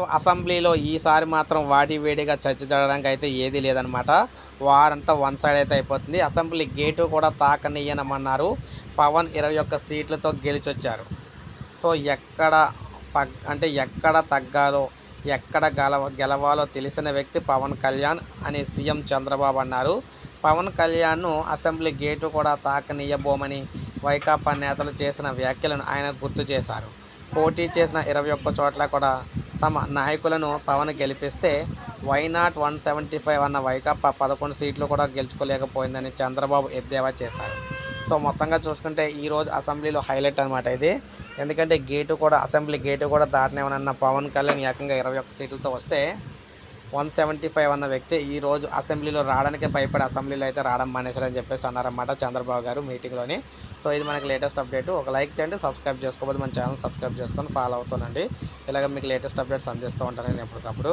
So అసెంబ్లీలో ఈసారి మాత్రం వాడి వేడిగా చర్చ జరగడానికి అయితే ఏది లేదనమాట వారంతా వన్ సైడ్ అయితే అయిపోతుంది. అసెంబ్లీ గేటు కూడా తాకనియనమన్నారు. పవన్ ఇరవై ఒక్క సీట్లతో గెలిచొచ్చారు. సో ఎక్కడ పగ్ అంటే ఎక్కడ తగ్గాలో ఎక్కడ గెలవ గెలవాలో తెలిసిన వ్యక్తి పవన్ కళ్యాణ్ అని సీఎం చంద్రబాబు అన్నారు. పవన్ కళ్యాణ్ను అసెంబ్లీ గేటు కూడా తాకనీయబోమని వైకాపా నేతలు చేసిన వ్యాఖ్యలను ఆయన గుర్తు చేశారు. పోటీ చేసిన ఇరవై ఒక్క చోట్ల కూడా తమ నాయకులను పవన్ గెలిపిస్తే why not one seventy five అన్న వైకాపా పదకొండు సీట్లు కూడా గెలుచుకోలేకపోయిందని చంద్రబాబు ఎద్దేవా చేశారు. సో మొత్తంగా చూసుకుంటే ఈరోజు అసెంబ్లీలో హైలైట్ అనమాట ఇది. ఎందుకంటే గేటు కూడా అసెంబ్లీ గేటు కూడా దాటనేమనన్న పవన్ కళ్యాణ్ ఏకంగా ఇరవై ఒక్క సీట్లతో వస్తే వన్ సెవెంటీ ఫైవ్ అన్న వ్యక్తి ఈ రోజు అసెంబ్లీలో రావడానికి భయపడి అసెంబ్లీలో అయితే రావడం మానేశారని చెప్పేసి అన్నారన్నమాట చంద్రబాబు గారు మీటింగ్లోని. సో ఇది మనకి లేటెస్ట్ అప్డేట్. ఒక లైక్ చేయండి సబ్స్క్రైబ్ చేసుకోకపోతే మన ఛానల్ సబ్స్క్రైబ్ చేసుకొని ఫాలో అవుతానండి ఇలాగ మీకు లేటెస్ట్ అప్డేట్స్ అందిస్తూ ఉంటాను నేను ఎప్పటికప్పుడు.